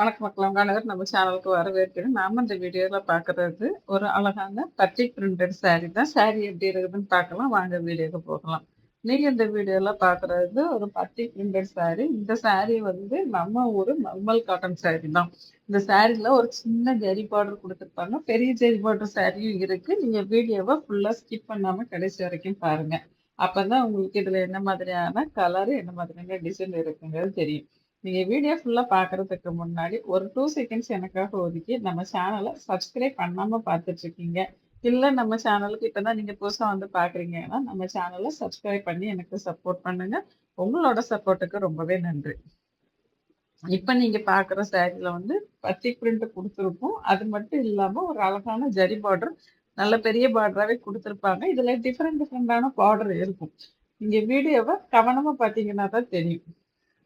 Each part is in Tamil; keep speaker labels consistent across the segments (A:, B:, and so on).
A: வணக்கம் மக்கள் கணவர் நம்ம சேனலுக்கு வரவேற்கிறேன். நாம இந்த வீடியோவில் பார்க்குறது ஒரு அழகான பச்சை பிரிண்டட் saree தான். Saree எப்படி இருக்குதுன்னு பார்க்கலாம். வாங்க வீடியோக்கு போகலாம். நீங்கள் இந்த வீடியோவில் பார்க்குறது ஒரு பச்சை பிரிண்டட் saree. இந்த saree வந்து நம்ம ஊர் மல்மல் காட்டன் saree தான். இந்த சாரியில் ஒரு சின்ன ஜரி பார்டர் கொடுத்துருப்பாங்க. பெரிய ஜரி பார்டர் சாரியும் இருக்குது நீங்கள் வீடியோவை ஃபுல்லாக ஸ்கிப் பண்ணாமல் கடைசி வரைக்கும் பாருங்கள் அப்போ தான் உங்களுக்கு இதில் என்ன மாதிரியான கலரு என்ன மாதிரியான டிசைன் இருக்குங்கிறது தெரியும். நீங்கள் வீடியோ ஃபுல்லாக பார்க்குறதுக்கு முன்னாடி ஒரு டூ செகண்ட்ஸ் எனக்காக ஒதுக்கி நம்ம சேனலை சப்ஸ்கிரைப் பண்ணாமல் பார்த்துட்ருக்கீங்க இல்லை நம்ம சேனலுக்கு இப்போ தான் நீங்கள் புதுசாக வந்து பார்க்குறீங்கன்னா நம்ம சேனலை சப்ஸ்கிரைப் பண்ணி எனக்கு சப்போர்ட் பண்ணுங்கள் உங்களோட சப்போர்ட்டுக்கு ரொம்பவே நன்றி. இப்போ நீங்கள் பார்க்குற சேரீல வந்து பத்தி பிரிண்ட் கொடுத்துருப்போம். அது மட்டும் இல்லாமல் ஒரு அழகான ஜரி பார்டர் நல்ல பெரிய பார்டராகவே கொடுத்துருப்பாங்க. இதில் டிஃப்ரெண்ட் டிஃப்ரெண்டான பார்டர் இருக்கும். நீங்கள் வீடியோவை கவனமாக பார்த்தீங்கன்னா தான் தெரியும்.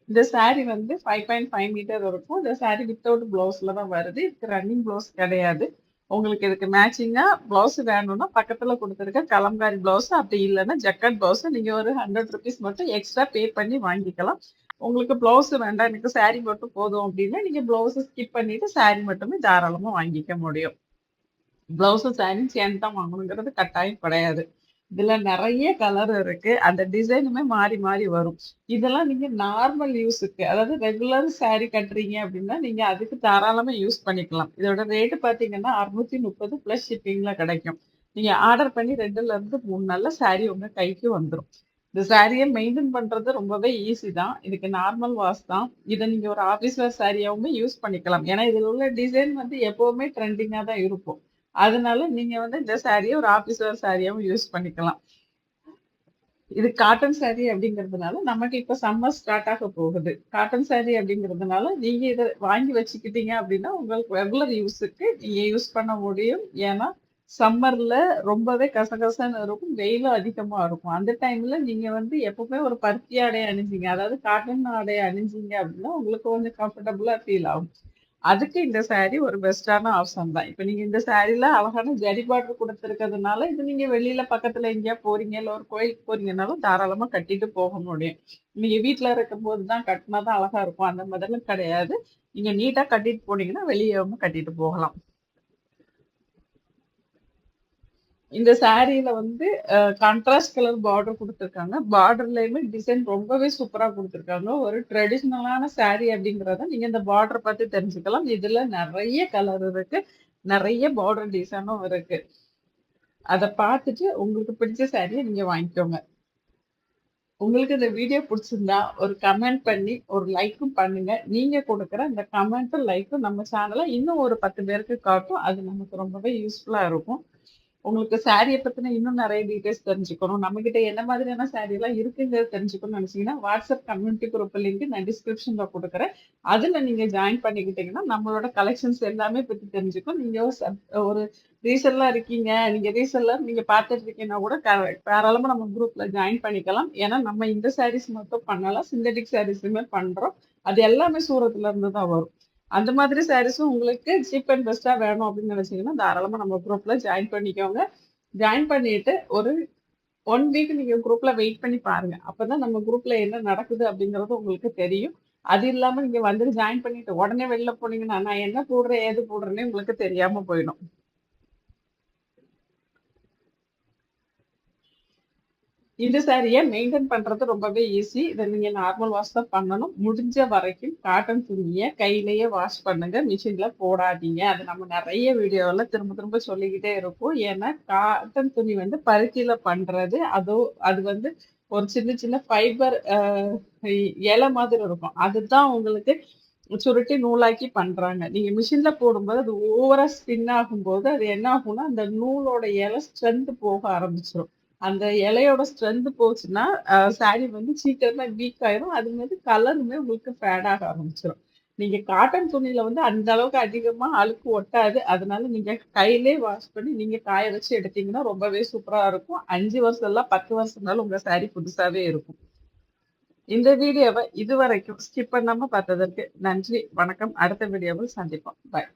A: இந்த சாரீ வந்து ஃபைவ் பாயிண்ட் ஃபைவ் மீட்டர் இருக்கும். இந்த சாரீ வித்தவுட் ப்ளவுஸில் தான் வருது. இதுக்கு ரன்னிங் ப்ளவுஸ் கிடையாது. உங்களுக்கு இதுக்கு மேட்சிங்காக ப்ளவுஸ் வேணும்னா பக்கத்தில் கொடுத்துருக்க கலம்காரி ப்ளவுஸ் அப்படி இல்லைன்னா ஜக்கட் ப்ளவுஸ் நீங்கள் ஒரு ஹண்ட்ரட் ருபீஸ் மட்டும் எக்ஸ்ட்ரா பே பண்ணி வாங்கிக்கலாம். உங்களுக்கு ப்ளவுஸ் வேண்டாம். எனக்கு சாரீ மட்டும் போதும் அப்படின்னா நீங்கள் ப்ளவுஸை ஸ்கிப் பண்ணிட்டு சாரீ மட்டுமே தாராளமாக வாங்கிக்க முடியும். ப்ளவுஸும் சாரியும் சேர்ந்து தான் வாங்கணுங்கிறது கட்டாயம் கிடையாது. இதுல நிறைய கலர் இருக்கு. அந்த டிசைனுமே மாறி மாறி வரும். இதெல்லாம் நீங்க நார்மல் யூஸுக்கு அதாவது ரெகுலர் சாரீ கட்டுறீங்க அப்படின்னா நீங்க அதுக்கு தாராளமா யூஸ் பண்ணிக்கலாம். இதோட ரேட்டு பாத்தீங்கன்னா அறுநூத்தி முப்பது பிளஸ் ஷிப்பிங்ல கிடைக்கும். நீங்க ஆர்டர் பண்ணி ரெண்டுல இருந்து மூணு நாள்ல சாரீ உங்க கைக்கு வந்துடும் இந்த சாரியை மெயின்டைன் பண்றது ரொம்பவே ஈஸி தான். இதுக்கு நார்மல் வாஷ் தான். இதை நீங்க ஒரு ஆஃபீஸ் வேர் சாரியாவுமே யூஸ் பண்ணிக்கலாம். ஏன்னா இதில் உள்ள டிசைன் வந்து எப்பவுமே ட்ரெண்டிங்காக தான் இருக்கும். அதனால நீங்க வந்து இந்த சாரியை ஒரு ஆஃபீஸ் வேர் சாரியாவும் யூஸ் பண்ணிக்கலாம். இது காட்டன் சாரி அப்படிங்கிறதுனால நமக்கு இப்ப சம்மர் ஸ்டார்ட் ஆக போகுது. காட்டன் சாரி அப்படிங்கிறதுனால நீங்க இதை வாங்கி வச்சுக்கிட்டீங்க அப்படின்னா உங்களுக்கு ரெகுலர் யூஸுக்கு நீங்க யூஸ் பண்ண முடியும். ஏன்னா சம்மர்ல ரொம்பவே கசகசன்னு இருக்கும் வெயிலும் அதிகமா இருக்கும். அந்த டைம்ல நீங்க வந்து எப்பவுமே ஒரு பருத்தி ஆடை அணிஞ்சிங்க. அதாவது காட்டன் ஆடை அணிஞ்சிங்க அப்படின்னா உங்களுக்கு கொஞ்சம் கம்ஃபர்டபுளா ஃபீல் ஆகும். அதுக்கு இந்த சாரீ ஒரு பெஸ்டான ஆப்ஷன் தான். இப்போ நீங்கள் இந்த சாரீல அழகான ஜரி பார்டர் கொடுத்துருக்கிறதுனால இது நீங்கள் வெளியில் பக்கத்தில் எங்கேயா போறீங்க இல்லை ஒரு கோயிலுக்கு போறீங்கனாலும் தாராளமாக கட்டிட்டு போக முடியும். நீங்கள் வீட்டில் இருக்கும் போது தான் கட்டினா தான் அழகாக இருக்கும். அந்த மாதிரிலாம் கிடையாது. நீங்கள் நீட்டாக கட்டிட்டு போனீங்கன்னா வெளியேவும் கட்டிட்டு போகலாம். இந்த சாரியில வந்து கான்ட்ராஸ்ட் கலர் பார்டர் கொடுத்துருக்காங்க. பார்டர்லயுமே டிசைன் ரொம்பவே சூப்பரா கொடுத்துருக்காங்க. ஒரு ட்ரெடிஷ்னலான சாரி அப்படிங்கிறத நீங்க இந்த பார்டர் பார்த்து தெரிஞ்சுக்கலாம். இதுல நிறைய கலர் இருக்கு. நிறைய பார்டர் டிசைனும் இருக்கு. அதை பார்த்துட்டு உங்களுக்கு பிடிச்ச சாரியை நீங்க வாங்கிக்கோங்க. உங்களுக்கு இந்த வீடியோ பிடிச்சிருந்தா ஒரு கமெண்ட் பண்ணி ஒரு லைக்கும் பண்ணுங்க. நீங்க கொடுக்குற இந்த கமெண்ட்டும் லைக்கும் நம்ம சேனலை இன்னும் ஒரு பத்து பேருக்கு காட்டும். அது நமக்கு ரொம்பவே யூஸ்ஃபுல்லா இருக்கும். உங்களுக்கு சாரியை பத்தின இன்னும் நிறைய டீடைல்ஸ் தெரிஞ்சுக்கணும். நம்ம கிட்ட என்ன மாதிரியான சாரி எல்லாம் இருக்குங்கிறது தெரிஞ்சுக்கணும்னு நினைச்சீங்கன்னா வாட்ஸ்அப் கம்யூனிட்டி குரூப் லிங்க் நான் டிஸ்கிரிப்ஷன்ல கொடுக்குறேன். அதுல நீங்க ஜாயின் பண்ணிக்கிட்டீங்கன்னா நம்மளோட கலெக்ஷன்ஸ் எல்லாமே பத்தி தெரிஞ்சுக்கும். நீங்க ஒரு ரீசெல்லாம் இருக்கீங்க நீங்க ரீசெல்லர் நீங்க பார்த்துட்டு இருக்கீங்கன்னா கூட தாராளமா நம்ம குரூப்ல ஜாயின் பண்ணிக்கலாம். ஏன்னா நம்ம இந்த சாரீஸ் மட்டும் பண்ணலாம் சிந்தட்டிக் சாரீஸுமே பண்றோம். அது எல்லாமே சூரத்துல இருந்து தான் வரும். அந்த மாதிரி சாரீஸும் உங்களுக்கு சீப் அண்ட் பெஸ்ட்டாக வேணும் அப்படின்னு நினச்சிங்கன்னா தாராளமாக நம்ம குரூப்பில் ஜாயின் பண்ணிக்கோங்க. ஜாயின் பண்ணிட்டு ஒரு ஒன் வீக் நீங்கள் குரூப்பில் வெயிட் பண்ணி பாருங்கள் அப்போ தான் நம்ம குரூப்பில் என்ன நடக்குது அப்படிங்கிறது உங்களுக்கு தெரியும். அது இல்லாமல் நீங்கள் வந்துட்டு ஜாயின் பண்ணிட்டு உடனே வெளில போனீங்கன்னா நான் என்ன போடுறேன் ஏது போடுறேன்னு உங்களுக்கு தெரியாமல் போயிடும். இந்த சாரியை மெயின்டைன் பண்ணுறது ரொம்பவே ஈஸி இதை நீங்கள் நார்மல் வாஷ் தான் பண்ணணும். முடிஞ்ச வரைக்கும் காட்டன் துணியை கையிலேயே வாஷ் பண்ணுங்க. மிஷினில் போடாதீங்க. அது நம்ம நிறைய வீடியோவில் திரும்ப திரும்ப சொல்லிக்கிட்டே இருப்போம் ஏன்னா காட்டன் துணி வந்து பருத்தியில் பண்ணுறது அதோ அது வந்து ஒரு சின்ன சின்ன ஃபைபர் இலை மாதிரி இருக்கும். அதுதான் உங்களுக்கு சுருட்டி நூலாக்கி பண்றாங்க. நீங்க மிஷின்ல போடும்போது அது ஓவரா ஸ்பின் ஆகும்போது அது என்ன ஆகும்னா அந்த நூலோட இலை ஸ்ட்ரென்த் போக ஆரம்பிச்சிடும் அந்த இலையோட ஸ்ட்ரென்த் போச்சுன்னா சாரி வந்து சீக்கிரமா வீக் ஆயிரும். அது மாதிரி கலருமே உங்களுக்கு ஃபேட் ஆக ஆரம்பிச்சிடும் நீங்க காட்டன் துணியில வந்து அந்த அளவுக்கு அதிகமா அழுக்கு ஒட்டாது. அதனால நீங்க கையிலே வாஷ் பண்ணி நீங்க காய வச்சு எடுத்தீங்கன்னா ரொம்பவே சூப்பரா இருக்கும். அஞ்சு வருஷம் எல்லாம் பத்து வருஷம்னாலும் உங்க சாரி புதுசாவே இருக்கும். இந்த வீடியோவை இதுவரைக்கும் ஸ்கிப் பண்ணாம பார்த்ததற்கு நன்றி வணக்கம். அடுத்த வீடியோவில் சந்திப்போம். பாய்